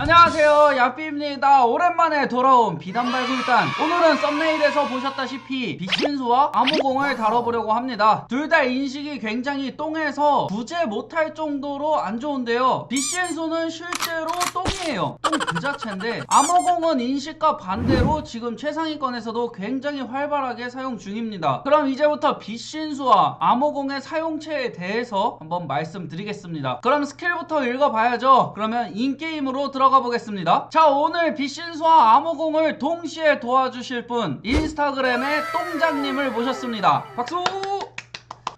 안녕하세요. 야삐입니다. 오랜만에 돌아온 비단발굴단. 오늘은 썸네일에서 보셨다시피 비신수와 암호공을 다뤄보려고 합니다. 둘 다 인식이 굉장히 똥해서 구제 못할 정도로 안 좋은데요. 비신수는 실제로 똥이에요. 똥 그 자체인데 암호공은 인식과 반대로 지금 최상위권에서도 굉장히 활발하게 사용 중입니다. 그럼 이제부터 비신수와 암호공의 사용체에 대해서 한번 말씀드리겠습니다. 그럼 스킬부터 읽어봐야죠. 그러면 인게임으로 들어 가 보겠습니다. 자 오늘 비신수와 암호공을 동시에 도와주실 분 인스타그램의 똥장님을 모셨습니다. 박수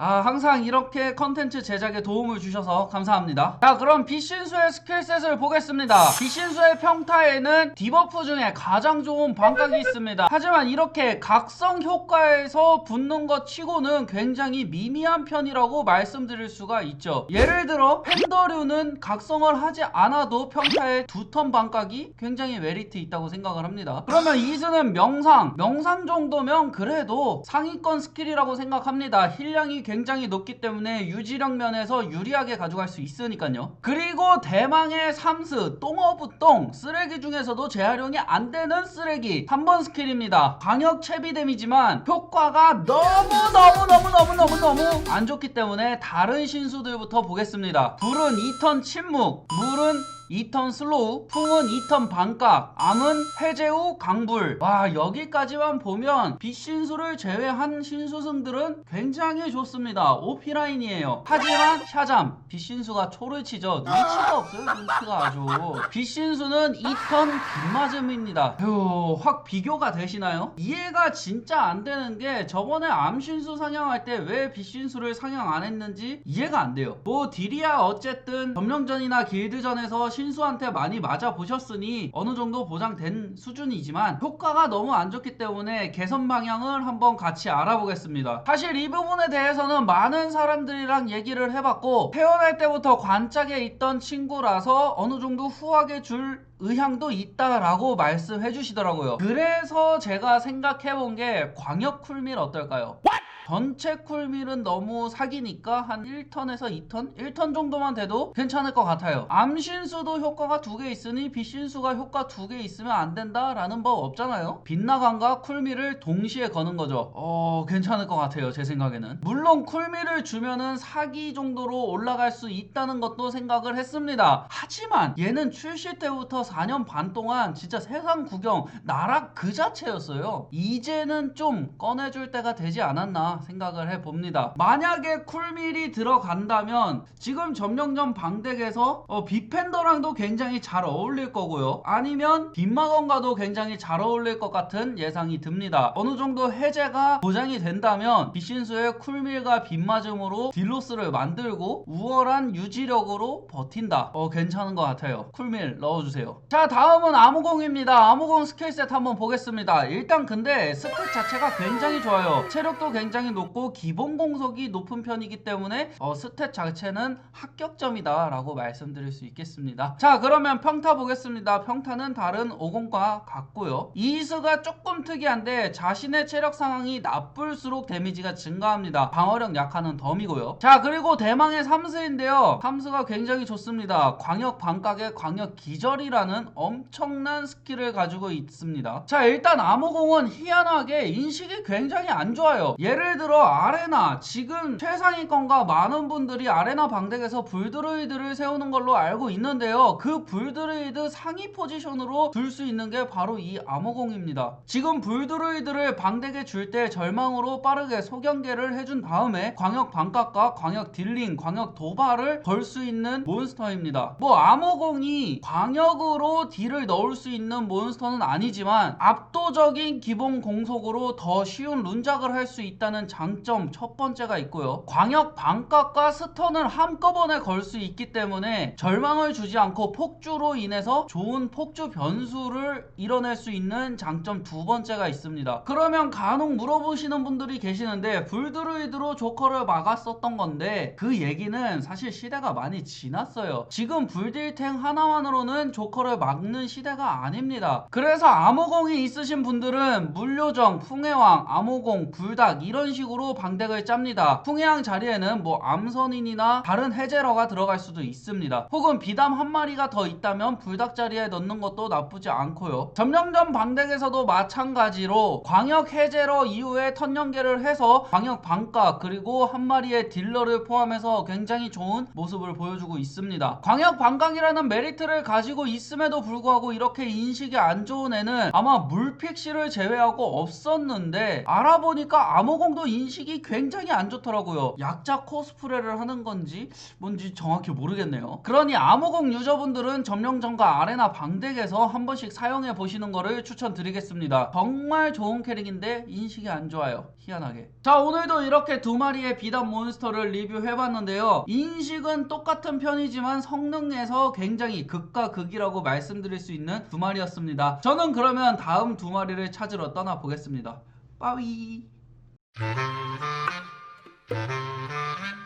아, 항상 이렇게 컨텐츠 제작에 도움을 주셔서 감사합니다. 자, 그럼 비신수의 스킬셋을 보겠습니다. 비신수의 평타에는 디버프 중에 가장 좋은 반각이 있습니다. 하지만 이렇게 각성 효과에서 붙는 것 치고는 굉장히 미미한 편이라고 말씀드릴 수가 있죠. 예를 들어 팬더류는 각성을 하지 않아도 평타에 두 턴 반각이 굉장히 메리트 있다고 생각을 합니다. 그러면 이즈는 명상, 명상 정도면 그래도 상위권 스킬이라고 생각합니다. 힐량이 굉장히 높기 때문에 유지력 면에서 유리하게 가져갈 수 있으니까요. 그리고 대망의 삼스, 똥어부 똥, 쓰레기 중에서도 재활용이 안 되는 쓰레기 3번 스킬입니다. 강력 채비 데미지만 효과가 너무 너무 너무 너무 너무 너무 안 좋기 때문에 다른 신수들부터 보겠습니다. 불은 2턴 침묵, 물은 2턴 슬로우, 풍은 2턴 반각, 암은 해제 후 강불. 와, 여기까지만 보면 빛신수를 제외한 신수승들은 굉장히 좋습니다. 오피라인이에요. 하지만 샤잠, 빛신수가 초를 치죠. 눈치가 없어요, 눈치가 아주. 빛신수는 2턴 빗맞음입니다. 휴, 확 비교가 되시나요? 이해가 진짜 안 되는 게 저번에 암신수 상향할 때 왜 빛신수를 상향 안 했는지 이해가 안 돼요. 뭐 딜이야 어쨌든 점령전이나 길드전에서 신수한테 많이 맞아 보셨으니 어느 정도 보장된 수준이지만 효과가 너무 안 좋기 때문에 개선 방향을 한번 같이 알아보겠습니다. 사실 이 부분에 대해서는 많은 사람들이랑 얘기를 해봤고 태어날 때부터 관짝에 있던 친구라서 어느 정도 후하게 줄 의향도 있다라고 말씀해 주시더라고요. 그래서 제가 생각해 본 게 광역 쿨밀 어떨까요? 전체 쿨밀은 너무 사기니까 한 1턴에서 2턴? 1턴 정도만 돼도 괜찮을 것 같아요. 암신수도 효과가 두 개 있으니 빛신수가 효과 두 개 있으면 안 된다라는 법 없잖아요. 빛나간과 쿨밀을 동시에 거는 거죠. 어, 괜찮을 것 같아요. 제 생각에는. 물론 쿨밀을 주면은 사기 정도로 올라갈 수 있다는 것도 생각을 했습니다. 하지만 얘는 출시 때부터 4년 반 동안 진짜 세상 구경 나락 그 자체였어요. 이제는 좀 꺼내줄 때가 되지 않았나 생각을 해봅니다. 만약에 쿨밀이 들어간다면 지금 점령전 방덱에서 어, 비펜더랑도 굉장히 잘 어울릴 거고요. 아니면 빈마건과도 굉장히 잘 어울릴 것 같은 예상이 듭니다. 어느 정도 해제가 보장이 된다면 비신수의 쿨밀과 빈맞음으로 딜로스를 만들고 우월한 유지력으로 버틴다. 어 괜찮은 것 같아요. 쿨밀 넣어주세요. 자 다음은 아무공입니다. 아무공 스킬셋 한번 보겠습니다. 일단 근데 스탯 자체가 굉장히 좋아요. 체력도 굉장히 높고 기본 공속이 높은 편이기 때문에 어, 스탯 자체는 합격점이다 라고 말씀드릴 수 있겠습니다. 자 그러면 평타 보겠습니다. 평타는 다른 50과 같고요. 이스가 조금 특이한데 자신의 체력 상황이 나쁠수록 데미지가 증가합니다. 방어력 약화는 덤이고요. 자 그리고 대망의 삼스인데요. 삼스가 굉장히 좋습니다. 광역 반각의 광역 기절이라는 엄청난 스킬을 가지고 있습니다. 자 일단 암호공은 희한하게 인식이 굉장히 안 좋아요. 예를 들어 아레나 지금 최상위권과 많은 분들이 아레나 방덱에서 불드루이드를 세우는 걸로 알고 있는데요. 그 불드루이드 상위 포지션으로 둘 수 있는 게 바로 이 암호공입니다. 지금 불드루이드를 방덱에 줄 때 절망으로 빠르게 소경계를 해준 다음에 광역 반각과 광역 딜링, 광역 도발을 걸 수 있는 몬스터입니다. 뭐 암호공이 광역으로 딜을 넣을 수 있는 몬스터는 아니지만 압도적인 기본 공속으로 더 쉬운 룬작을 할 수 있다는 장점 첫 번째가 있고요. 광역 반각과 스턴을 한꺼번에 걸 수 있기 때문에 절망을 주지 않고 폭주로 인해서 좋은 폭주 변수를 이뤄낼 수 있는 장점 두 번째가 있습니다. 그러면 간혹 물어보시는 분들이 계시는데 불드루이드로 조커를 막았었던 건데 그 얘기는 사실 시대가 많이 지났어요. 지금 불딜탱 하나만으로는 조커를 막는 시대가 아닙니다. 그래서 암호공이 있으신 분들은 물요정, 풍해왕, 암호공, 불닭 이런 이런 식으로 방덱을 짭니다. 풍해양 자리에는 뭐 암선인이나 다른 해제러가 들어갈 수도 있습니다. 혹은 비담 한 마리가 더 있다면 불닭 자리에 넣는 것도 나쁘지 않고요. 점령전 방덱에서도 마찬가지로 광역 해제러 이후에 턴 연계를 해서 광역 반가 그리고 한 마리의 딜러를 포함해서 굉장히 좋은 모습을 보여주고 있습니다. 광역 반각이라는 메리트를 가지고 있음에도 불구하고 이렇게 인식이 안 좋은 애는 아마 물픽시를 제외하고 없었는데 알아보니까 암호공도 인식이 굉장히 안 좋더라고요. 약자 코스프레를 하는 건지 뭔지 정확히 모르겠네요. 그러니 암호공 유저분들은 점령전과 아레나 방덱에서 한 번씩 사용해 보시는 거를 추천드리겠습니다. 정말 좋은 캐릭인데 인식이 안 좋아요. 희한하게. 자 오늘도 이렇게 두 마리의 비단 몬스터를 리뷰해봤는데요. 인식은 똑같은 편이지만 성능에서 굉장히 극과 극이라고 말씀드릴 수 있는 두 마리였습니다. 저는 그러면 다음 두 마리를 찾으러 떠나보겠습니다. 빠위. Thank you.